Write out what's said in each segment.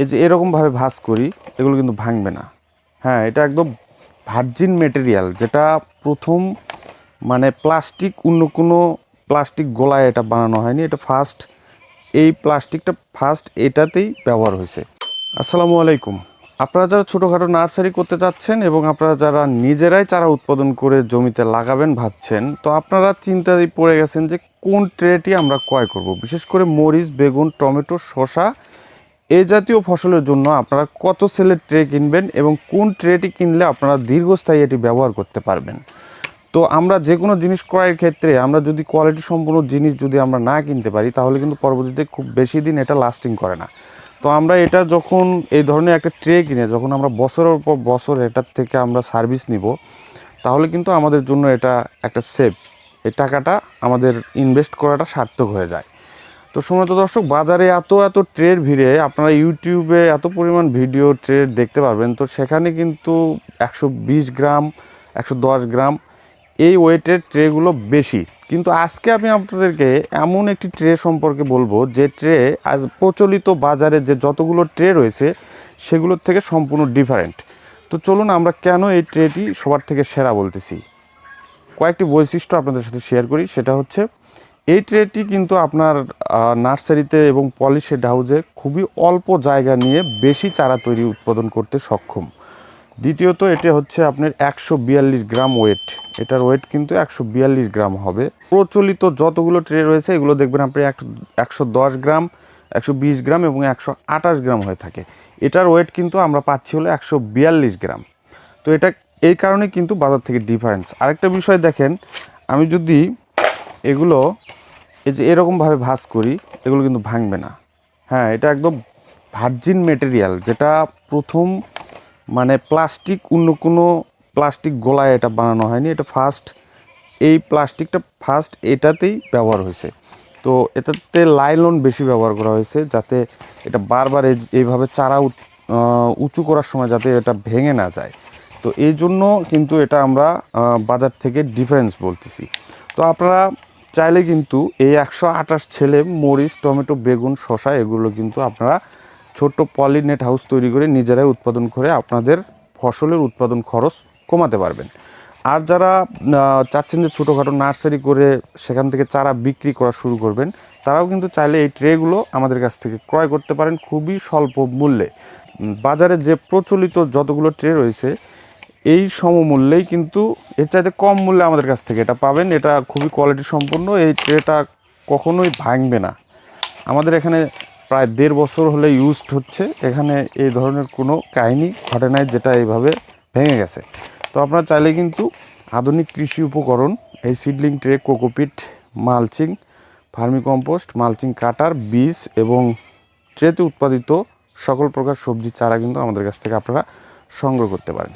এই যে এরকমভাবে ভাঁজ করি, এগুলো কিন্তু ভাঙবে না। হ্যাঁ এটা একদম ভার্জিন মেটেরিয়াল যেটা প্রথম মানে প্লাস্টিক অন্য কোনো প্লাস্টিক গোলায় এটা বানানো হয়নি, এটা ফার্স্ট এই প্লাস্টিকটা ফার্স্ট এটাতেই ব্যবহার হয়েছে। আসসালামু আলাইকুম। আপনারা যারা ছোটোখাটো নার্সারি করতে চাচ্ছেন এবং আপনারা যারা নিজেরাই চারা উৎপাদন করে জমিতে লাগাবেন ভাবছেন, তো আপনারা চিন্তায় পড়ে গেছেন যে কোন ট্রেটি আমরা ক্রয় করব। বিশেষ করে মরিচ, বেগুন, টমেটো, শসা এই জাতীয় ফসলের জন্য আপনারা কত সেলের ট্রে কিনবেন এবং কোন ট্রেটি কিনলে আপনারা দীর্ঘস্থায়ী এটি ব্যবহার করতে পারবেন? তো আমরা যে কোনো জিনিস ক্রয়ের ক্ষেত্রে আমরা যদি কোয়ালিটি সম্পূর্ণ জিনিস যদি আমরা না কিনতে পারি, তাহলে কিন্তু পরবর্তীতে খুব বেশি দিন এটা লাস্টিং করে না। তো আমরা এটা যখন এই ধরনের একটা ট্রে কিনে, যখন আমরা বছরের পর বছর এটার থেকে আমরা সার্ভিস নিব, তাহলে কিন্তু আমাদের জন্য এটা একটা সেভ এই টাকাটা আমাদের ইনভেস্ট করাটা সার্থক হয়ে যায়। তো সময় তো দর্শক, বাজারে এত এত ট্রের ভিড়ে আপনারা ইউটিউবে এত পরিমাণ ভিডিও ট্রে দেখতে পারবেন। তো সেখানে কিন্তু একশো বিশ গ্রাম, একশো দশ গ্রাম এই ওয়েটের ট্রেগুলো বেশি। কিন্তু আজকে আমি আপনাদেরকে এমন একটি ট্রে সম্পর্কে বলব, যে ট্রে আজ প্রচলিত বাজারে যে যতগুলো ট্রে রয়েছে, সেগুলোর থেকে সম্পূর্ণ ডিফারেন্ট তো চলুন আমরা কেন এই ট্রেটি সবার থেকে সেরা বলতেছি। কয়েকটি বৈশিষ্ট্য আপনাদের সাথে শেয়ার করি, সেটা হচ্ছে এই ট্রেটি কিন্তু আপনার নার্সারিতে এবং পলিশেড হাউসে খুবই অল্প জায়গা নিয়ে বেশি চারা তৈরি উৎপাদন করতে সক্ষম। দ্বিতীয়ত, এটা হচ্ছে আপনার একশো বিয়াল্লিশ গ্রাম ওয়েট এটার ওয়েট কিন্তু একশো বিয়াল্লিশ গ্রাম হবে। প্রচলিত যতগুলো ট্রে রয়েছে, এগুলো দেখবেন আপনি একশো দশ গ্রাম, একশো বিশ গ্রাম এবং একশো আঠাশ গ্রাম হয়ে থাকে। এটার ওয়েট কিন্তু আমরা পাচ্ছি হলো একশো বিয়াল্লিশ গ্রাম। তো এটা, এই কারণে কিন্তু বাজার থেকে ডিফারেন্স আরেকটা বিষয় দেখেন, আমি যদি এগুলো এই যে এরকমভাবে ভাঁজ করি, এগুলো কিন্তু ভাঙবে না। হ্যাঁ এটা একদম ভার্জিন মেটেরিয়াল যেটা প্রথম মানে প্লাস্টিক অন্য কোনো প্লাস্টিক গোলায় এটা বানানো হয়নি। এটা ফার্স্ট এই প্লাস্টিকটা ফার্স্ট এটাতেই ব্যবহার হয়েছে। তো এটাতে লাইলন বেশি ব্যবহার করা হয়েছে, যাতে এটা বারবার এই- এইভাবে চারা উঁচু করার সময় যাতে এটা ভেঙে না যায়। তো এই জন্য কিন্তু এটা আমরা বাজার থেকে ডিফারেন্স বলতেছি। তো আপনারা চাইলে কিন্তু এই একশো আঠাশ ছেলে মরিচ, টমেটো, বেগুন শশা এগুলো কিন্তু আপনারা ছোট্ট পলিনেট হাউস তৈরি করে নিজেরাই উৎপাদন করে আপনাদের ফসলের উৎপাদন খরচ কমাতে পারবেন। আর যারা চাচ্ছেন যে ছোটোখাটো নার্সারি করে সেখান থেকে চারা বিক্রি করা শুরু করবেন, তারাও কিন্তু চাইলে এই ট্রেগুলো আমাদের কাছ থেকে ক্রয় করতে পারেন খুবই স্বল্প মূল্যে। বাজারে যে প্রচলিত যতগুলো ট্রে রয়েছে এই সমমূল্যেই কিন্তু এর চাইতে কম মূল্যে আমাদের কাছ থেকে এটা পাবেন। এটা খুবই কোয়ালিটি সম্পন্ন। এই ট্রেটা কখনোই ভাঙবে না। আমাদের এখানে প্রায় দেড় বছর হলে ইউজড হচ্ছে। এখানে এই ধরনের কোনো কাহিনী ঘটে নাই যেটা এইভাবে ভেঙে গেছে। তো আপনারা চাইলে কিন্তু আধুনিক কৃষি উপকরণ, এই seedling tray cocopeat mulching vermi compost mulching cutter বীজ এবং ট্রেতে উৎপাদিত সকল প্রকার সবজি, চারা কিন্তু আমাদের কাছ থেকে আপনারা সংগ্রহ করতে পারেন।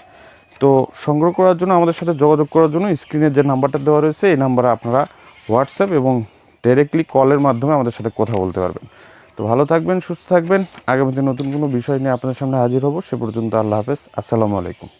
তো সংগ্রহ করার জন্য, আমাদের সাথে যোগাযোগ করার জন্য স্ক্রিনের যে নাম্বারটা দেওয়া রয়েছে, এই নাম্বারে আপনারা হোয়াটসঅ্যাপ এবং ডাইরেক্টলি কলের মাধ্যমে আমাদের সাথে কথা বলতে পারবেন। তো ভালো থাকবেন, সুস্থ থাকবেন। আগামীতে নতুন কোনো বিষয় নিয়ে আপনাদের সামনে হাজির হব। সে পর্যন্ত আল্লাহ হাফেজ। আসসালামু আলাইকুম।